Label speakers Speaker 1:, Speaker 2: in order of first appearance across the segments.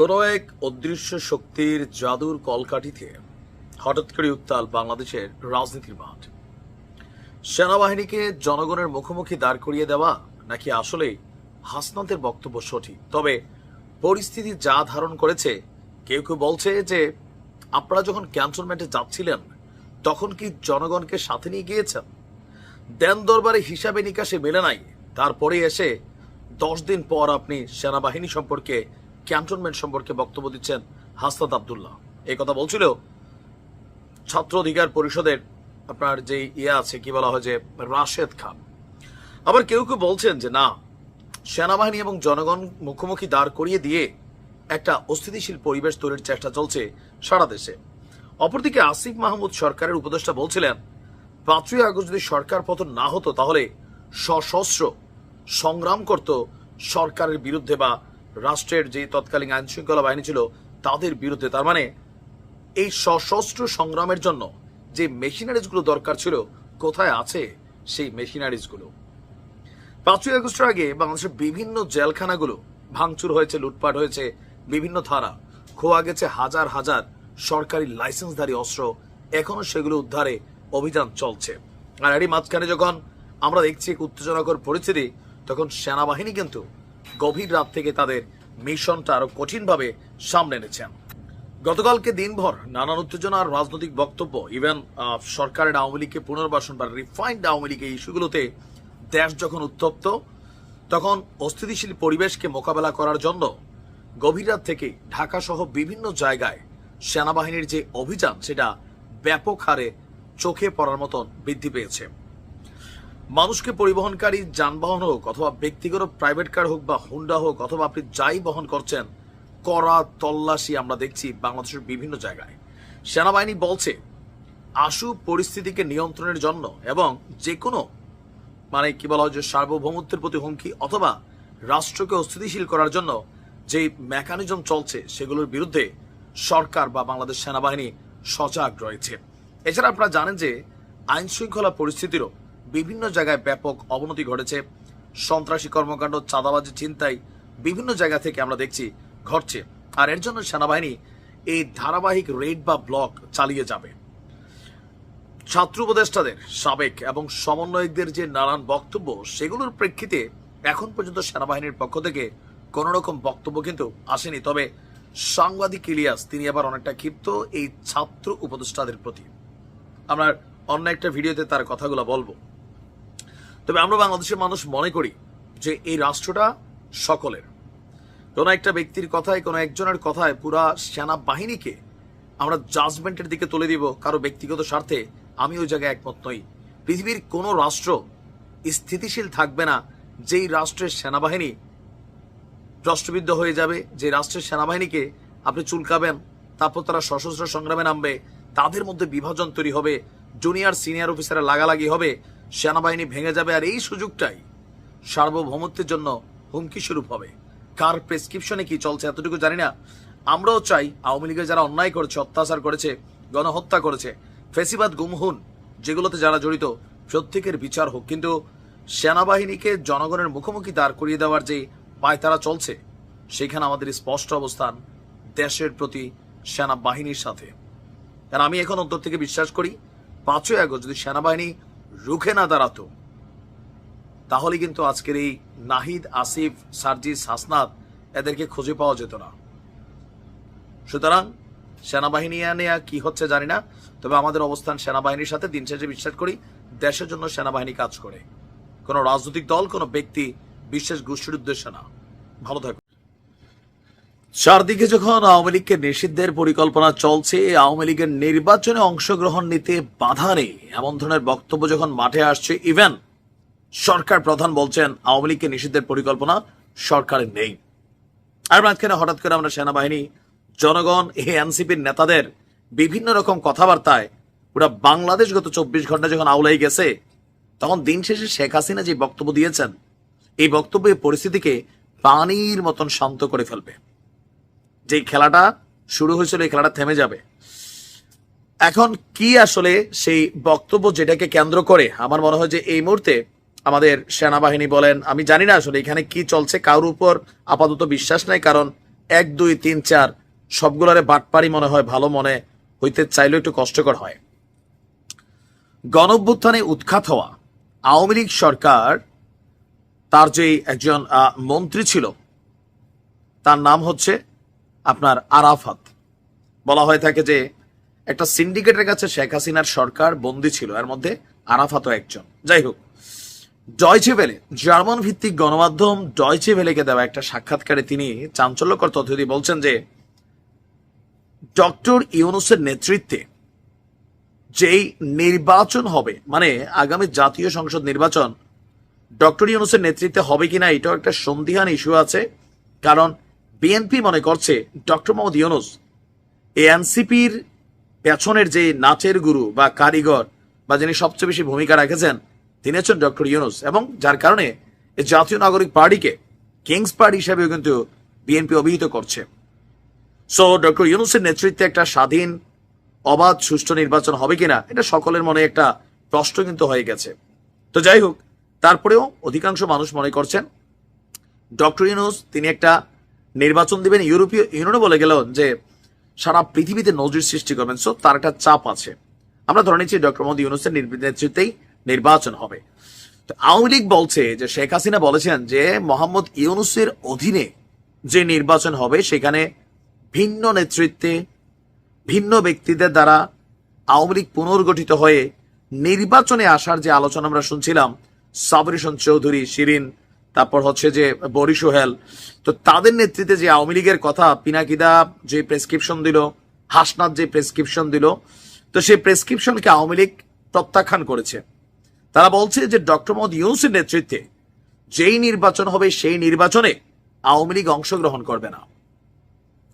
Speaker 1: কোনো এক অদৃশ্য শক্তির জাদুর কলকাঠিতে হঠাৎ করে উত্তাল বাংলাদেশের রাজনীতির মাঠ। সেনাবাহিনীকে জনগণের মুখোমুখি দাঁড় করিয়ে দেওয়া নাকি আসলে হাসনাতের বক্তব্য সঠিক? তবে পরিস্থিতি যা ধারণ করেছে, কেউ কেউ বলছে যে আপনারা যখন ক্যান্টনমেন্টে যাচ্ছিলেন, তখন কি জনগণকে সাথে নিয়ে গিয়েছেন? দেন দরবারে হিসাবে নিকাশে মেলে নাই। তারপরে এসে দশ দিন পর আপনি সেনাবাহিনী সম্পর্কে ক্যান্টনমেন্ট সম্পর্কে বক্তব্য দিচ্ছেন হাসনাত আবদুল্লাহ। এই কথা বলছিল ছাত্র অধিকার পরিষদের আপনার যে ইয়ে আছে, কি বলা হয় যে, রাশেদ খান। আবার কেউ কেউ বলছেন যে, না, সেনাবাহিনী এবং জনগণ মুখোমুখি দাঁড় করিয়ে দিয়ে একটা অস্থিতিশীল পরিবেশ তৈরির চেষ্টা চলছে সারা দেশে। অপরদিকে আসিফ মাহমুদ সরকারের উপদেষ্টা বলছিলেন, পাঁচই আগস্ট যদি সরকার পতন না হতো, তাহলে সশস্ত্র সংগ্রাম করত সরকারের বিরুদ্ধে বা রাষ্ট্রের যে তৎকালীন আইন শৃঙ্খলা বাহিনী ছিল তাদের বিরুদ্ধে। তার মানে এই সশস্ত্র সংগ্রামের জন্য যে মেশিনারিজগুলো দরকার ছিল, কোথায় আছে সেই মেশিনারিজগুলো? পাঁচই আগস্টের আগে বাংলাদেশের বিভিন্ন জেলখানাগুলো ভাঙচুর হয়েছে, লুটপাট হয়েছে, বিভিন্ন ধারা খোয়া গেছে হাজার হাজার সরকারি লাইসেন্সধারী অস্ত্র। এখনও সেগুলো উদ্ধারে অভিযান চলছে। আর এরই মাঝখানে যখন আমরা দেখছি এক উত্তেজনাকর পরিস্থিতি, তখন সেনাবাহিনী কিন্তু গভীর রাত থেকে তাদের মিশনটা আরও কঠিনভাবে সামনে এনেছেন। গতকালকে দিনভর নানান উত্তেজনা আর রাজনৈতিক বক্তব্য, ইভেন সরকারের আওয়ামী লীগকে পুনর্বাসন বা রিফাইন্ড আওয়ামী লীগ এই ইস্যুগুলোতে দেশ যখন উত্তপ্ত, তখন অস্থিতিশীল পরিবেশকে মোকাবেলা করার জন্য গভীর রাত থেকে ঢাকা সহ বিভিন্ন জায়গায় সেনাবাহিনীর যে অভিযান, সেটা ব্যাপক হারে চোখে পড়ার মতন বৃদ্ধি পেয়েছে। মানুষকে পরিবহনকারী যানবাহন হোক অথবা ব্যক্তিগত প্রাইভেট কার হোক বা হুন্ডা হোক অথবা আপনি যাই বহন করছেন করা তল্লাশি আমরা দেখছি বাংলাদেশের বিভিন্ন জায়গায়। সেনাবাহিনী বলছে, আশু পরিস্থিতিকে নিয়ন্ত্রণের জন্য এবং যে কোনো মানে কি বলা হয় যে সার্বভৌমত্বের প্রতি হুমকি অথবা রাষ্ট্রকে অস্থিতিশীল করার জন্য যে মেকানিজম চলছে সেগুলোর বিরুদ্ধে সরকার বা বাংলাদেশ সেনাবাহিনী সজাগ রয়েছে। এছাড়া আপনারা জানেন যে আইন শৃঙ্খলা পরিস্থিতিরও বিভিন্ন জায়গায় ব্যাপক অবনতি ঘটেছে। সন্ত্রাসী কর্মকাণ্ড, চাঁদাবাজি চিন্তাই বিভিন্ন জায়গা থেকে আমরা দেখছি ঘটছে। আর এর জন্য সেনাবাহিনী এই ধারাবাহিক রেড বা ব্লক চালিয়ে যাবে। ছাত্র উপদেষ্টাদের সাবেক এবং সমন্বয়কদের যে নানান বক্তব্য, সেগুলোর প্রেক্ষিতে এখন পর্যন্ত সেনাবাহিনীর পক্ষ থেকে কোন রকম বক্তব্য কিন্তু আসেনি। তবে সাংবাদিক ইলিয়াস, তিনি আবার অনেকটা ক্ষিপ্ত এই ছাত্র উপদেষ্টাদের প্রতি। আমরা অন্য একটা ভিডিওতে তার কথাগুলো বলব। তবে আমরা বাংলাদেশের মানুষ মনে করি যে এই রাষ্ট্রটা সকলের। কোনো একটা ব্যক্তির কথায়, কোনো একজনের কথায় পুরা সেনাবাহিনীকে আমরা জাজমেন্টের দিকে তুলে দিব, কারও ব্যক্তিগত স্বার্থে, আমি ওই জায়গায় একমত নই। পৃথিবীর কোনো রাষ্ট্র স্থিতিশীল থাকবে না, যেই রাষ্ট্রের সেনাবাহিনী রাষ্ট্রবিদ্ধ হয়ে যাবে যে রাষ্ট্রের সেনাবাহিনীকে আপনি চুলকাবেন, তারপর তারা সশস্ত্র সংগ্রামে নামবে, তাদের মধ্যে বিভাজন তৈরি হবে জুনিয়র সিনিয়র অফিসারে লাগালাগি হবে সেনাবাহিনী ভেঙে যাবে আর এই সুযোগটাই সার্বভৌমত্বের জন্য হুমকি স্বরূপ হবে। কার প্রেসক্রিপশনে কি চলছে এতটুকু জানি না। আমরাও চাই আওয়ামী লীগের যারা অন্যায় করেছে, অত্যাচার করেছে, গণহত্যা করেছে, ফেসিবাদ, গুমহুন, যেগুলোতে যারা জড়িত, প্রত্যেকের বিচার হোক। কিন্তু সেনাবাহিনীকে জনগণের মুখোমুখি দাঁড় করিয়ে দেওয়ার যে পায়তারা চলছে, সেখানে আমাদের স্পষ্ট অবস্থান দেশের প্রতি সেনাবাহিনীর সাথে। আর আমি এখন অন্তর থেকে বিশ্বাস করি, পাঁচই আগস্ট যদি সেনাবাহিনী রুখে না দাঁড়াতো। তাহলে কিন্তু আজকের এই নাহিদ, আসিফ, সার্জিস, হাসনাত এদেরকে খুঁজে পাওয়া যেত না। সুতরাং সেনাবাহিনী নিয়ে কি হচ্ছে জানি না, তবে আমাদের অবস্থান সেনাবাহিনীর সাথে দিন শেষে বিশ্বাস করি, দেশের জন্য সেনাবাহিনী কাজ করে। কোনো রাজনৈতিক দল, কোনো ব্যক্তি বিশেষ গোষ্ঠীর উদ্দেশ্যে না। ভালো থাকুন। চারদিকে যখন আওয়ামী লীগকে নিষিদ্ধের পরিকল্পনা চলছে, আওয়ামী লীগের নির্বাচনে অংশগ্রহণ নিতে বাধা নেই। এমন ধরনের বক্তব্য যখন মাঠে আসছে ইভেন সরকার প্রধান বলছেন আওয়ামী লীগকে নিষিদ্ধের পরিকল্পনা সরকারের নেই। আর মাঝখানে হঠাৎ করে আমরা সেনাবাহিনী, জনগণ, এই এনসিপির নেতাদের বিভিন্ন রকম কথাবার্তায় পুরা বাংলাদেশ গত চব্বিশ ঘণ্টা যখন আউলাই গেছে, তখন দিন শেষে শেখ হাসিনা যে বক্তব্য দিয়েছেন, এই বক্তব্য পরিস্থিতিকে পানির মতন শান্ত করে ফেলবে। যে খেলাটা শুরু হয়েছিল, এই খেলাটা থেমে যাবে। এখন কি আসলে সেই বক্তব্য যেটাকে কেন্দ্র করে আমার মনে হয় যে এই মুহূর্তে আমাদের সেনাবাহিনী বলেন, আমি জানি না আসলে এখানে কি চলছে, কারোর উপর আপাতত বিশ্বাস নাই, কারণ এক, দুই, তিন, চার সবগুলারে বাটপারি মনে হয় ভালো মনে হইতে চাইলেও একটু কষ্টকর হয়। গণভ্যুত্থানে উৎখাত হওয়া আওয়ামী লীগ সরকার, তার যে একজন মন্ত্রী ছিল, তার নাম হচ্ছে আপনার আরাফাত। বলা হয়ে থাকে যে, একটা সিন্ডিকেটের কাছে শেখ হাসিনার সরকার বন্দী ছিল, এর মধ্যে আরাফাতও একজন। যাই হোক ডয়চে ভেলে জার্মান ভিত্তিক গণমাধ্যম ডয়চে ভেলেকে দেওয়া একটা সাক্ষাৎকারে তিনি চাঞ্চল্যকর তথ্য দিয়ে বলছেন যে, ডক্টর ইউনুসের নেতৃত্বে যেই নির্বাচন হবে মানে আগামী জাতীয় সংসদ নির্বাচন, ডক্টর ইউনুসের নেতৃত্বে হবে কিনা এটাও একটা সন্দিহান ইস্যু আছে। কারণ বিএনপি মনে করছে, ডক্টর মোহাম্মদ ইউনুস এনসিপির পেছনের যে নাচের গুরু বা কারিগর বা যিনি সবচেয়ে বেশি ভূমিকা রেখেছেন, তিনি হচ্ছেন ডক্টর ইউনুস এবং যার কারণে জাতীয় নাগরিক পার্টিকে কিংস পার্টি হিসেবেও কিন্তু বিএনপি অভিহিত করছে। সো ডক্টর ইউনুসের নেতৃত্বে একটা স্বাধীন, অবাধ, সুষ্ঠু নির্বাচন হবে কিনা, এটা সকলের মনে একটা প্রশ্ন কিন্তু হয়ে গেছে। তো যাই হোক, তারপরেও অধিকাংশ মানুষ মনে করছেন, ডক্টর ইউনুস তিনি একটা নির্বাচন দিবেন ইউরোপীয় ইউনিয়নে বলে গেল যে সারা পৃথিবীতে নজির সৃষ্টি করবেন সো তার একটা চাপ আছে। আমরা ধরে নিচ্ছি ডক্টর মোদী ইউনুসের নেতৃত্বেই নির্বাচন হবে। তো আওয়ামী লীগ বলছে যে, শেখ হাসিনা বলেছেন যে, মোহাম্মদ ইউনুসের অধীনে যে নির্বাচন হবে, সেখানে ভিন্ন নেতৃত্বে ভিন্ন ব্যক্তিদের দ্বারা আওয়ামী লীগ পুনর্গঠিত হয়ে নির্বাচনে আসার যে আলোচনা আমরা শুনছিলাম সাবরি হোসেন চৌধুরী, শিরিন তারপর হচ্ছে যে বরি সোহেল। তো তাদের নেতৃত্বে যে আওয়ামী লীগের কথা পিনাকিদা যে প্রেসক্রিপশন দিল, হাসনাত যে প্রেসক্রিপশন দিল, তো সেই প্রেসক্রিপশনকে আওয়ামী লীগ প্রত্যাখ্যান করেছে। তারা বলছে যে ডক্টর মোহাম্মদ ইউনুসের নেতৃত্বে যেই নির্বাচন হবে সেই নির্বাচনে আওয়ামী লীগ অংশগ্রহণ করবে না।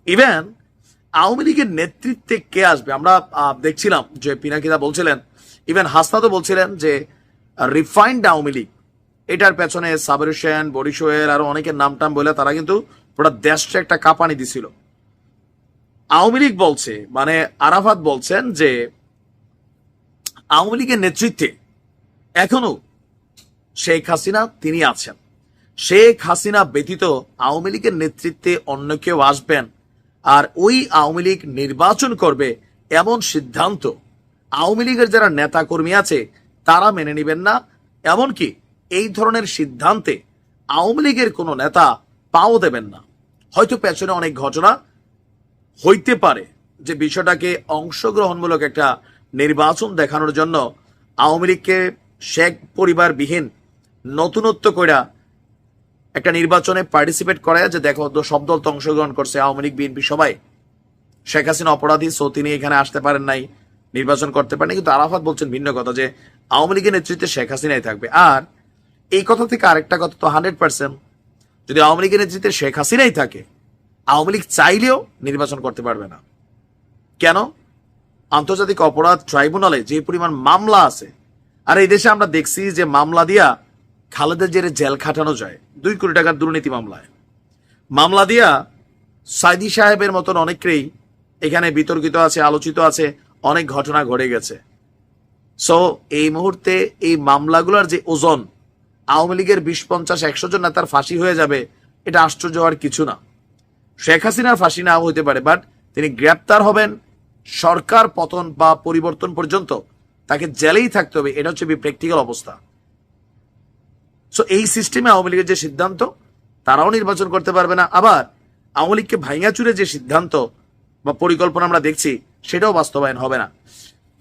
Speaker 1: ইভেন আওয়ামী লীগের নেতৃত্বে কে আসবে? আমরা দেখছিলাম যে পিনাকিদা বলছিলেন ইভেন হাসনাতও বলছিলেন যে রিফাইন্ড আওয়ামী লীগ এটার পেছনে সাবর হোসেন বরিশোয়ের আরও অনেকের নাম টাম বলে তারা কিন্তু পুরো দেশটা একটা কাঁপানি দিছিল। আওয়ামী লীগ বলছে মানে আরাফাত বলছেন যে আওয়ামী লীগের নেতৃত্বে এখনও শেখ হাসিনা তিনি আছেন। শেখ হাসিনা ব্যতীত আওয়ামী লীগের নেতৃত্বে অন্য কেউ আসবেন। আর ওই আওয়ামী লীগ নির্বাচন করবে এমন সিদ্ধান্ত আওয়ামী লীগের যারা নেতা কর্মী আছে, তারা মেনে নেবেন না। এমনকি এই ধরনের সিদ্ধান্তে আওয়ামী লীগের কোনো নেতা পাও দেবেন না। হয়তো পেছনে অনেক ঘটনা হইতে পারে যে বিষয়টাকে অংশগ্রহণমূলক একটা নির্বাচন দেখানোর জন্য আওয়ামী লীগকে শেখ পরিবারবিহীন নতুনত্ব কইরা একটা নির্বাচনে পার্টিসিপেট করায় যে দেখো সব দল তো অংশগ্রহণ করছে, আওয়ামী লীগ, বিএনপি সবাই। শেখ হাসিনা অপরাধী, সো তিনি এখানে আসতে পারেন নাই, নির্বাচন করতে পারেন কিন্তু আরাফাত বলছেন ভিন্ন কথা যে আওয়ামী লীগের নেতৃত্বে শেখ হাসিনাই থাকবে। আর এই কথা থেকে আরেকটা কথা তো হান্ড্রেড পার্সেন্ট। যদি আওয়ামী লীগের নেতৃত্বে শেখ হাসিনাই থাকে, আওয়ামী লীগ চাইলেও নির্বাচন করতে পারবে না। কেন? আন্তর্জাতিক অপরাধ ট্রাইব্যুনালে যে পরিমাণ মামলা আছে, আর এই দেশে আমরা দেখছি যে মামলা দিয়া খালেদা জেরে জেল খাটানো যায়, দুই কোটি টাকার দুর্নীতি মামলায়। মামলা দিয়া সাইদি সাহেবের মতন অনেকেই এখানে বিতর্কিত আছে, আলোচিত আছে, অনেক ঘটনা ঘটে গেছে। সো এই মুহূর্তে এই মামলাগুলোর যে ওজন আওয়ামী লীগের বিশ, পঞ্চাশ, একশো জন নেতার ফাঁসি হয়ে যাবে, এটা আশ্চর্য হওয়ার কিছু না। শেখ হাসিনার ফাঁসি নাও হইতে পারে বাট তিনি গ্রেপ্তার হবেন সরকার পতন বা পরিবর্তন পর্যন্ত। তাকে জেলেই থাকতে হবে, এটা হচ্ছে প্র্যাকটিক্যাল অবস্থা। সো এই সিস্টেমে আওয়ামী লীগের যে সিদ্ধান্ত, তারাও নির্বাচন করতে পারবে না। আবার আওয়ামী লীগকে ভাইঙা চুরে যে সিদ্ধান্ত বা পরিকল্পনা আমরা দেখছি, সেটাও বাস্তবায়ন হবে না।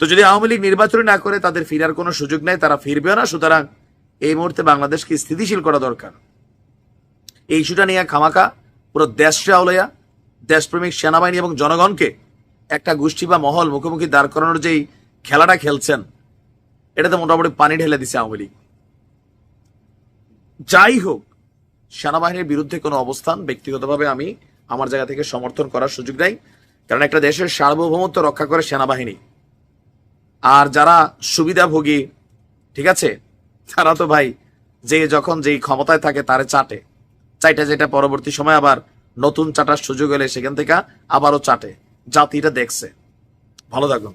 Speaker 1: তো যদি আওয়ামী লীগ নির্বাচন না করে, তাদের ফিরার কোনো সুযোগ নেই, তারা ফিরবেও না। সুতরাং এই মুহূর্তে বাংলাদেশকে স্থিতিশীল করা দরকার। এই ইস্যুটা নিয়ে খামাকা পুরো দেশটা আউলাইয়া দেশপ্রেমিক সেনাবাহিনী এবং জনগণকে একটা গোষ্ঠী বা মহল মুখোমুখি দাঁড় করানোর যেই খেলাটা খেলছেন, এটাতে মোটামুটি পানি ঢেলে দিছে আওয়ামী লীগ। যাই হোক, সেনাবাহিনীর বিরুদ্ধে কোনো অবস্থান ব্যক্তিগতভাবে আমি আমার জায়গা থেকে সমর্থন করার সুযোগ নাই, কারণ একটা দেশের সার্বভৌমত্ব রক্ষা করে সেনাবাহিনী। আর যারা সুবিধাভোগী, ঠিক আছে তারা তো ভাই, যে যখন যেই ক্ষমতায় থাকে তারে চাটে। চাইটা যেটা পরবর্তী সময় আবার নতুন চাটার সুযোগ এলে সেখান থেকে আবারও চাটে। জাতিটা দেখছে। ভালো থাকুন।